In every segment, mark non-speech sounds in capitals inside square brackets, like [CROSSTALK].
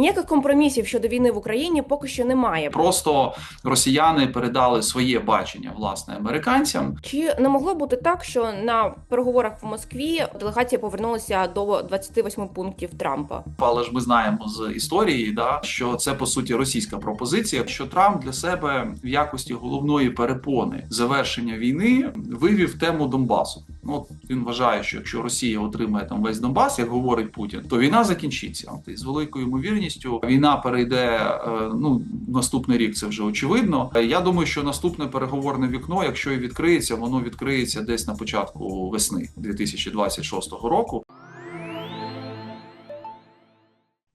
Ніяких компромісів щодо війни в Україні поки що немає. Просто росіяни передали своє бачення власне американцям. Чи не могло бути так, що на переговорах в Москві делегація повернулася до 28 пунктів Трампа? Але ж ми знаємо з історії, да що це по суті російська пропозиція. Що Трамп для себе в якості головної перепони завершення війни вивів тему Донбасу. Ну він вважає, що якщо Росія отримає там весь Донбас, як говорить Путін, то війна закінчиться. І з великою ймовірністю війна перейде е, ну наступний рік. Це вже очевидно. Я думаю, що наступне переговорне вікно, якщо і відкриється, воно відкриється десь на початку весни 2026 року.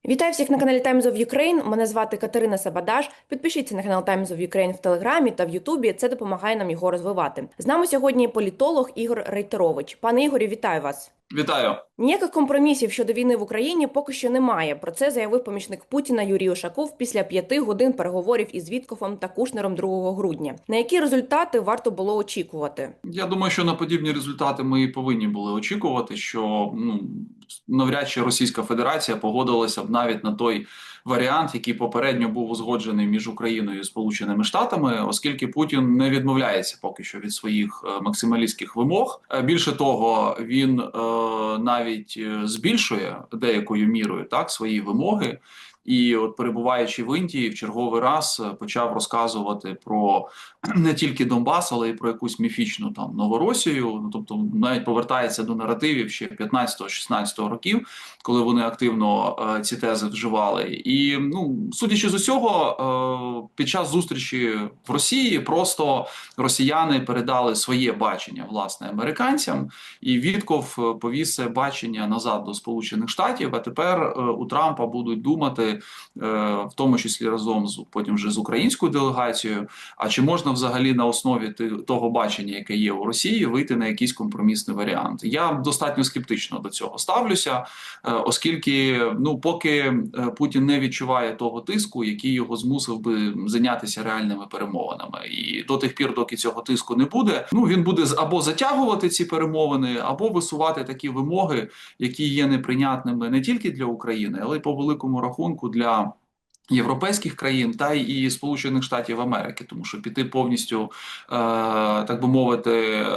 Вітаю всіх на каналі Times of Ukraine. Мене звати Катерина Сабадаш. Підпишіться на канал Times of Ukraine в Телеграмі та в Ютубі. Це допомагає нам його розвивати. З нами сьогодні політолог Ігор Рейтерович. Пане Ігорі, вітаю вас. Вітаю. Ніяких компромісів щодо війни в Україні поки що немає. Про це заявив помічник Путіна Юрій Ушаков після п'яти годин переговорів із Віткофом та Кушнером 2 грудня. На які результати варто було очікувати? Я думаю, що на подібні результати ми і повинні були очікувати, що ну навряд чи Російська Федерація погодилася б навіть на той варіант, який попередньо був узгоджений між Україною і Сполученими Штатами, оскільки Путін не відмовляється поки що від своїх е, максималістських вимог. Е, Більше того, він е, навіть збільшує деякою мірою так свої вимоги. І от перебуваючи в Індії, в черговий раз е, почав розказувати про [CLEARS THROAT] не тільки Донбас, але й про якусь міфічну там Новоросію. Ну тобто, навіть повертається до наративів ще 15-16 років, коли вони активно е, ці тези вживали. І ну, судячи з усього, е, під час зустрічі в Росії просто росіяни передали своє бачення власне американцям, і Вітков е, повіз це бачення назад до Сполучених Штатів. А тепер е, у Трампа будуть думати, е, в тому числі разом з потім вже з українською делегацією. А чи можна взагалі на основі того бачення, яке є у Росії, вийти на якийсь компромісний варіант? Я достатньо скептично до цього ставлюся, е, оскільки ну поки е, Путін не відчуває того тиску, який його змусив би зайнятися реальними перемовинами, і до тих пір, доки цього тиску не буде, ну він буде або затягувати ці перемовини, або висувати такі вимоги, які є неприйнятними не тільки для України, але й по великому рахунку для. Європейських країн та і Сполучених Штатів Америки, тому що піти повністю, е, так би мовити, е,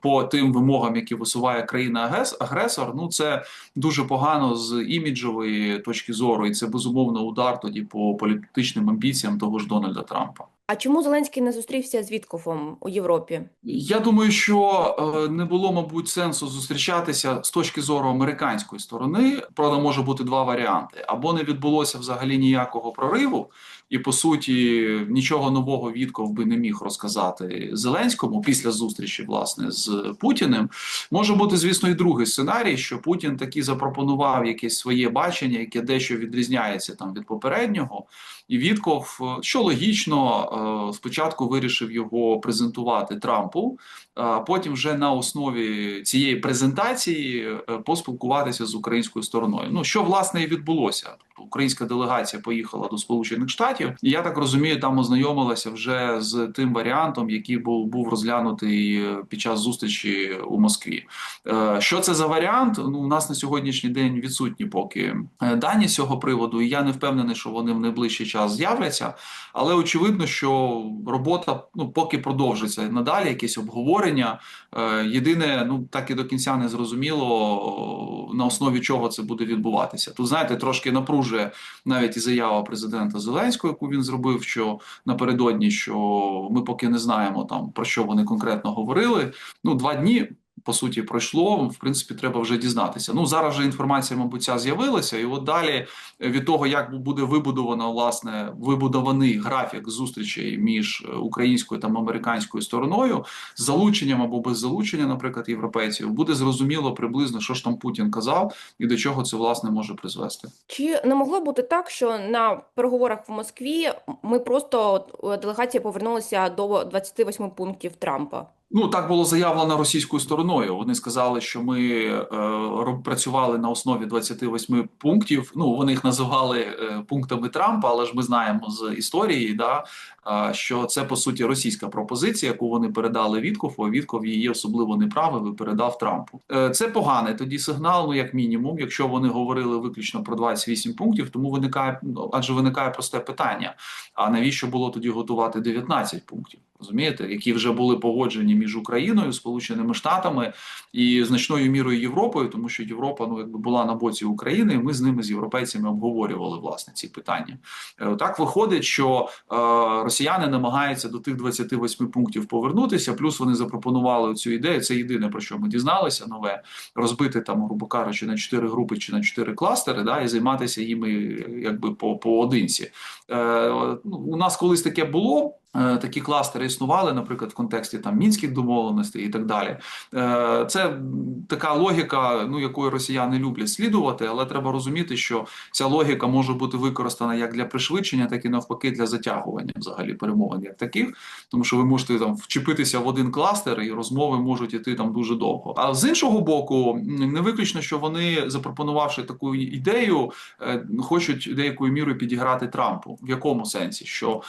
по тим вимогам, які висуває країна-агресор, ну це дуже погано з іміджової точки зору, і це безумовно удар тоді по політичним амбіціям того ж Дональда Трампа. А чому Зеленський не зустрівся з Віткофом у Європі? Я думаю, що е, не було, мабуть, сенсу зустрічатися з точки зору американської сторони. Правда, може бути два варіанти: або не відбулося взагалі ніякого прориву, і по суті нічого нового Вітков би не міг розказати Зеленському після зустрічі власне з Путіним. Може бути, звісно, і другий сценарій, що Путін таки запропонував якесь своє бачення, яке дещо відрізняється там від попереднього. І Вітков, е, що логічно, е, спочатку вирішив його презентувати Трампу, потім вже на основі цієї презентації е, поспілкуватися з українською стороною. Ну що власне і відбулося. Тобто Українська делегація поїхала до Сполучених Штатів, я так розумію, там ознайомилася вже з тим варіантом, який був був розглянутий е, під час зустрічі у Москві. Е, Що це за варіант? Ну у нас на сьогоднішній день відсутні поки дані з цього приводу, і я не впевнений, що вони в найближчий час з'являться. Але очевидно, що робота ну поки продовжиться надалі, якесь обговорення. Е, Єдине, ну так і до кінця не зрозуміло на основі чого це буде відбуватися. Тут знаєте, трошки напружує навіть і заява президента Зеленського, яку він зробив, що напередодні, що ми поки не знаємо там про що вони конкретно говорили. Ну, два дні. По суті, пройшло. В принципі, треба вже дізнатися. Ну зараз вже інформація, мабуть, ця з'явилася, і от далі від того, як буде вибудовано власне вибудований графік зустрічей між е, українською та американською стороною, з залученням або без залучення, наприклад, європейців, буде зрозуміло приблизно, що ж там Путін казав і до чого це власне може призвести. Чи не могло бути так, що на переговорах в Москві ми просто от, делегація повернулася до 28 пунктів Трампа? Ну так було заявлено російською стороною. Вони сказали, що ми е, працювали на основі 28 пунктів. Ну вони їх називали е, пунктами Трампа, але ж ми знаємо з історії, да е, що це по суті російська пропозиція, яку вони передали Віткофу. А Вітков її особливо не правив і передав Трампу. Е, це поганий тоді сигнал, ну як мінімум, якщо вони говорили виключно про 28 пунктів, тому виникає ну, адже виникає просте питання: а навіщо було тоді готувати 19 пунктів? Розумієте, які вже були погоджені між Україною, Сполученими Штатами і значною мірою Європою, тому що Європа ну якби була на боці України, і ми з ними з європейцями обговорювали власне ці питання. Е, Так виходить, що е, росіяни намагаються до тих 28 пунктів повернутися. Плюс вони запропонували цю ідею. Це єдине про що ми дізналися нове розбити там, грубо кажучи, на 4 групи чи на 4 кластери, да, і займатися їми якби по поодинці. Е, ну, у нас колись таке було. Е, Такі кластери існували, наприклад, в контексті там мінських домовленостей і так далі. Е, Це така логіка, ну якою росіяни люблять слідувати, але треба розуміти, що ця логіка може бути використана як для пришвидшення, так і навпаки для затягування взагалі перемовин як таких, тому що ви можете там вчепитися в один кластер, і розмови можуть іти там дуже довго. А з іншого боку, не виключно, що вони запропонувавши таку ідею, е, хочуть деякою мірою підіграти Трампу. В якому сенсі? Що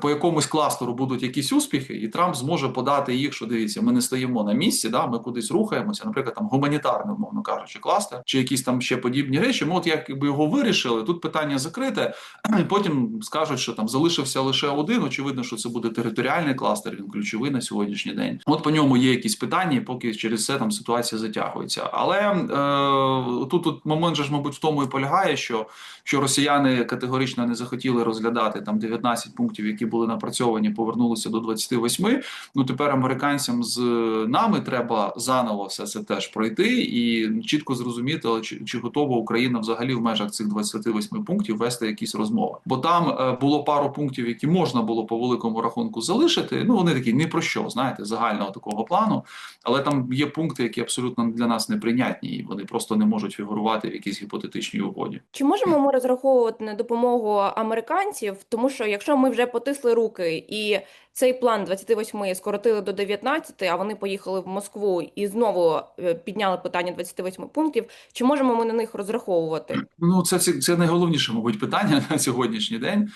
по якомусь кластеру будуть якісь успіхи, і Трамп зможе подати їх, що дивіться, ми не стоїмо на місці, да, ми кудись рухаємося, наприклад, там гуманітарний, умовно кажучи, кластер, чи якісь там ще подібні речі. Ми от якби його вирішили, тут питання закрите, і потім скажуть, що там залишився лише один. Очевидно, що це буде територіальний кластер, він ключовий на сьогоднішній день. От по ньому є якісь питання, поки через це там ситуація затягується. Але е, тут, тут момент же ж, мабуть, в тому і полягає, що, що росіяни категорично не захотіли розглядати там 19 пунктів, які були напрацьовані, повернулися до 28. Ну тепер американцям з нами треба заново все це теж пройти і чітко зрозуміти, чи, чи готова Україна взагалі в межах цих 28 пунктів вести якісь розмови. Бо там е, було пару пунктів, які можна було по великому рахунку залишити. Ну вони такі ні про що, знаєте, загального такого плану. Але там є пункти, які абсолютно для нас неприйнятні, і вони просто не можуть фігурувати в якійсь гіпотетичній угоді. Чи можемо ми розраховувати на допомогу американців? Тому що якщо ми вже потисли руки і цей план 28 скоротили до 19, а вони поїхали в Москву і знову е, підняли питання 28 пунктів, чи можемо ми на них розраховувати? Ну, це, це, найголовніше, мабуть, питання [LAUGHS] на сьогоднішній день.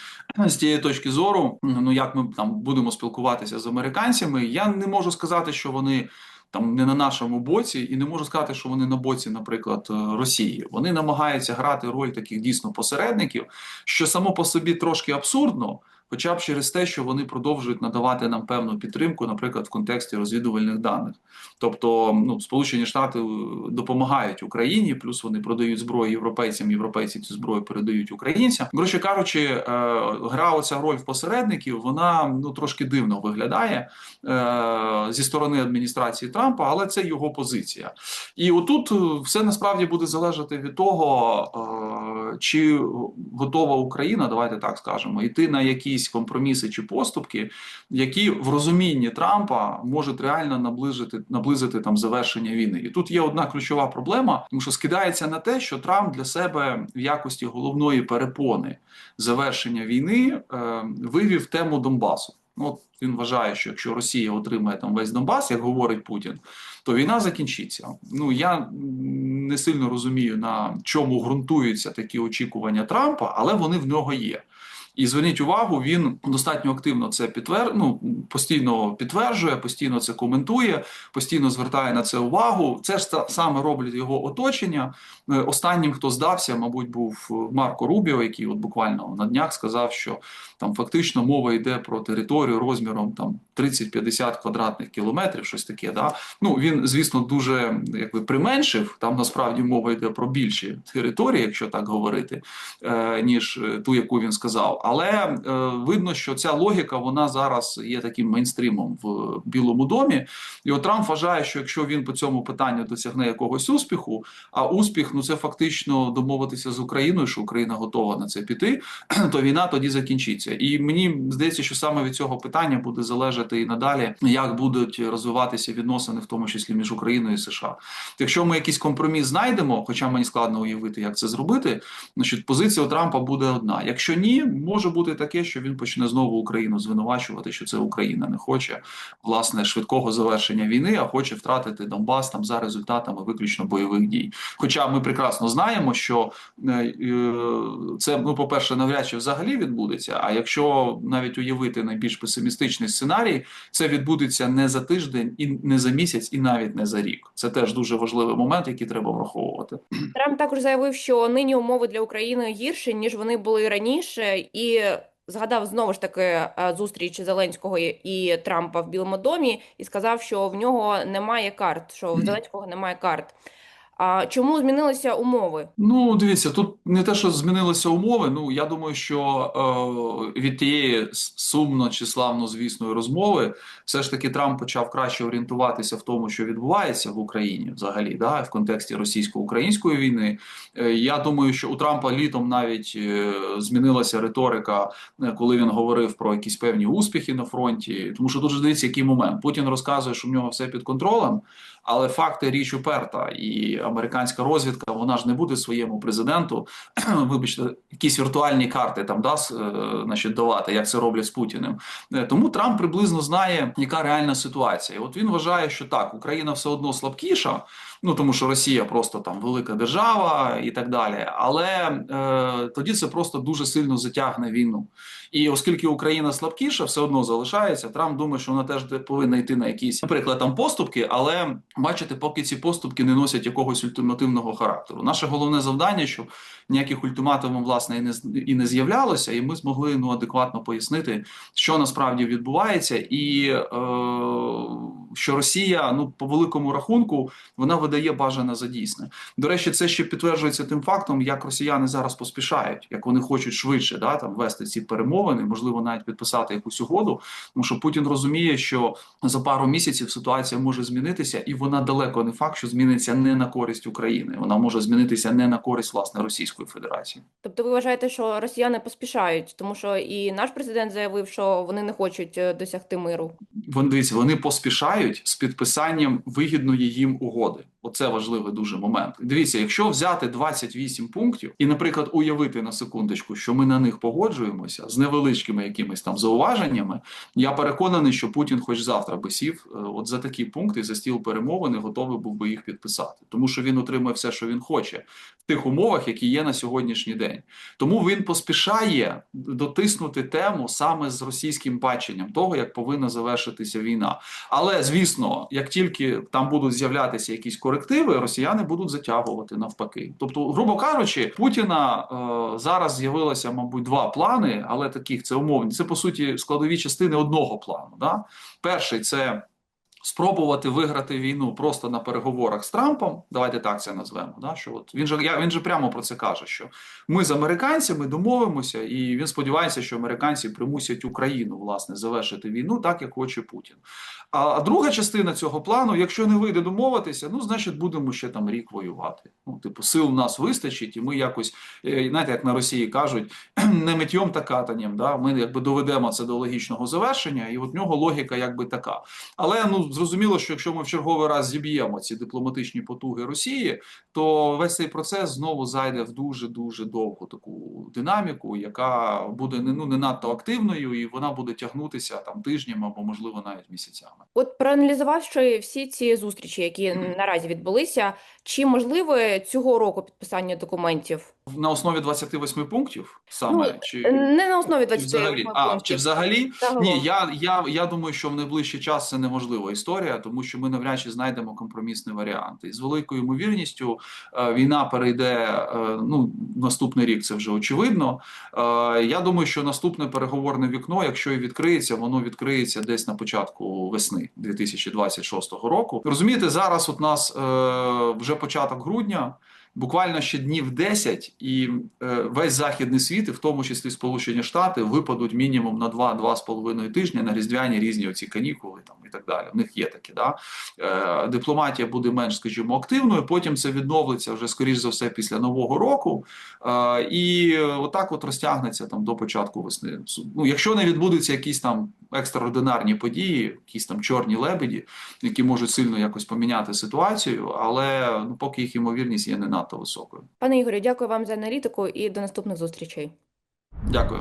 З тієї точки зору, ну як ми там будемо спілкуватися з американцями, я не можу сказати, що вони. Там не на нашому боці, і не можу сказати, що вони на боці, наприклад, е, Росії. Вони намагаються грати роль таких дійсно посередників, що само по собі трошки абсурдно, хоча б через те, що вони продовжують надавати нам певну підтримку, наприклад, в контексті розвідувальних даних. Тобто, ну, Сполучені Штати е, допомагають Україні, плюс вони продають зброю європейцям, європейці цю зброю передають українцям. Коротше кажучи, е, гра оця роль в посередників, вона ну трошки дивно виглядає е, зі сторони адміністрації Трампа, але це його позиція. І отут все насправді буде залежати від того, чи готова Україна, давайте так скажемо, йти на якісь компроміси чи поступки, які в розумінні Трампа можуть реально наближити наблизити там завершення війни. І тут є одна ключова проблема, тому що скидається на те, що Трамп для себе в якості головної перепони завершення війни е, вивів тему Донбасу. Ну, він вважає, що якщо Росія отримає там весь Донбас, як говорить Путін, то війна закінчиться. Ну я не сильно розумію на чому ґрунтуються такі очікування Трампа, але вони в нього є. І зверніть увагу, він достатньо активно це підтвер... ну, постійно підтверджує, постійно це коментує, постійно звертає на це увагу. Це ж та- саме роблять його оточення. Е, Останнім, хто здався, мабуть, був Марко Рубіо, який от буквально на днях сказав, що там фактично мова йде про територію розміром там 30-50 квадратних кілометрів, щось таке. Да? Ну він, звісно, дуже якби применшив. Там насправді мова йде про більші території, якщо так говорити, е, ніж е, ту, яку він сказав. Але е, видно, що ця логіка вона зараз є таким мейнстрімом в Білому домі. І от Трамп вважає, що якщо він по цьому питанню досягне якогось успіху, а успіх ну це фактично домовитися з Україною, що Україна готова на це піти, [CLEARS THROAT] то війна тоді закінчиться. І мені здається, що саме від цього питання буде залежати і надалі, як будуть розвиватися відносини, в тому числі між Україною і США. Якщо ми якийсь компроміс знайдемо, хоча мені складно уявити, як це зробити, значить позиція у Трампа буде одна. Якщо ні, може бути таке, що він почне знову Україну звинувачувати, що це Україна не хоче власне швидкого завершення війни, а хоче втратити Донбас там за результатами виключно бойових дій. Хоча ми прекрасно знаємо, що е, е, це ну, по перше, навряд чи взагалі відбудеться. А якщо навіть уявити найбільш песимістичний сценарій, це відбудеться не за тиждень, і не за місяць, і навіть не за рік. Це теж дуже важливий момент, який треба враховувати. Трамп також заявив, що нині умови для України гірші, ніж вони були раніше, і згадав знову ж таки е, зустріч Зеленського і- і Трампа в Білому домі, і сказав, що в нього немає карт, що в Зеленського немає карт. А чому змінилися умови? Ну, дивіться, тут не те, що змінилися умови. Ну я думаю, що е, від тієї сумно чи славно звісної розмови, все ж таки Трамп почав краще орієнтуватися в тому, що відбувається в Україні, взагалі, да, в контексті російсько-української війни. Е, я думаю, що у Трампа літом навіть е, змінилася риторика, е, коли він говорив про якісь певні успіхи на фронті. Тому що дуже дивіться, який момент. Путін розказує, що в нього все під контролем. Але факти річ уперта, і американська розвідка вона ж не буде своєму президенту, [CLEARS THROAT] вибачте, якісь віртуальні карти там да, е, значить, давати, як це роблять з Путіним. Е, Тому Трамп приблизно знає, яка реальна ситуація. І от він вважає, що так, Україна все одно слабкіша, ну тому що Росія просто там велика держава і так далі. Але е, тоді це просто дуже сильно затягне війну. І оскільки Україна слабкіша, все одно залишається. Трамп думає, що вона теж повинна йти на якісь, наприклад, там поступки, але бачите, поки ці поступки не носять якогось ультимативного характеру. Наше головне завдання, щоб ніяких ультиматумів власне і не і не з'являлося, і ми змогли ну адекватно пояснити, що насправді відбувається, і е, що Росія, ну по великому рахунку, вона видає бажане за дійсне. До речі, це ще підтверджується тим фактом, як росіяни зараз поспішають, як вони хочуть швидше да, там вести ці перемовини, можливо, навіть підписати якусь угоду. Тому що Путін розуміє, що за пару місяців ситуація може змінитися, і вона далеко не факт, що зміниться не на користь України. Вона може змінитися не на користь власне Російської Федерації. Тобто ви вважаєте, що росіяни поспішають, тому що і наш президент заявив, що вони не хочуть е, досягти миру. Вони дивіться, вони поспішають з підписанням вигідної їм угоди. Оце важливий дуже момент. Дивіться, якщо взяти 28 пунктів і, наприклад, уявити на секундочку, що ми на них погоджуємося з невеличкими якимись там зауваженнями, я переконаний, що Путін, хоч завтра би сів, е, от за такі пункти за стіл перемовин і готовий був би їх підписати, тому що він отримує все, що він хоче, в тих умовах, які є на сьогоднішній день. Тому він поспішає дотиснути тему саме з російським баченням того, як повинна завершитися війна. Але звісно, як тільки там будуть з'являтися якісь корективи, росіяни будуть затягувати навпаки. Тобто, грубо кажучи, Путіна е, зараз з'явилося, мабуть, два плани, але таких це умовні. Це по суті складові частини одного плану. Да? Перший це. Спробувати виграти війну просто на переговорах з Трампом, давайте так це назвемо. Да? Що от він же я він же прямо про це каже: що ми з американцями домовимося, і він сподівається, що американці примусять Україну власне завершити війну так, як хоче Путін. А, друга частина цього плану, якщо не вийде домовитися, ну значить будемо ще там рік воювати. Ну, типу, сил в нас вистачить, і ми якось, е, знаєте, як на Росії кажуть, [CLEARS THROAT] не миттєм та катанням. Да? Ми якби доведемо це до логічного завершення, і от нього логіка якби така. Але ну зрозуміло, що якщо ми в черговий раз зіб'ємо ці дипломатичні потуги Росії, то весь цей процес знову зайде в дуже дуже довгу таку динаміку, яка буде не ну не надто активною, і вона буде тягнутися там тижнями або можливо навіть місяцями. От проаналізувавши всі ці зустрічі, які наразі відбулися, чи можливе цього року підписання документів? На основі 28 пунктів саме Ну, чи, Не на основі чи 20 взагалі? А, чи взагалі? Загалом. Ні, я, я, я думаю, що в найближчий час це неможлива історія, тому що ми навряд чи знайдемо компромісний варіант. І з великою ймовірністю е, війна перейде е, ну наступний рік. Це вже очевидно. Е, я думаю, що наступне переговорне вікно, якщо і відкриється, воно відкриється десь на початку весни 2026 року. Розумієте, зараз от нас е, вже початок грудня. Буквально ще днів 10, і е, весь західний світ, і в тому числі Сполучені Штати, випадуть мінімум на 2-2,5 тижні на різдвяні різні оці канікули там і так далі. В них є такі. Да? Е, дипломатія буде менш, скажімо, активною. Потім це відновиться вже скоріш за все після нового року, е, і отак от розтягнеться там до початку весни. Ну, якщо не відбудуться якісь там екстраординарні події, якісь там чорні лебеді, які можуть сильно якось поміняти ситуацію, але ну, поки їх ймовірність є не надто високою. Пане Ігорю, дякую вам за аналітику і до наступних зустрічей. Дякую.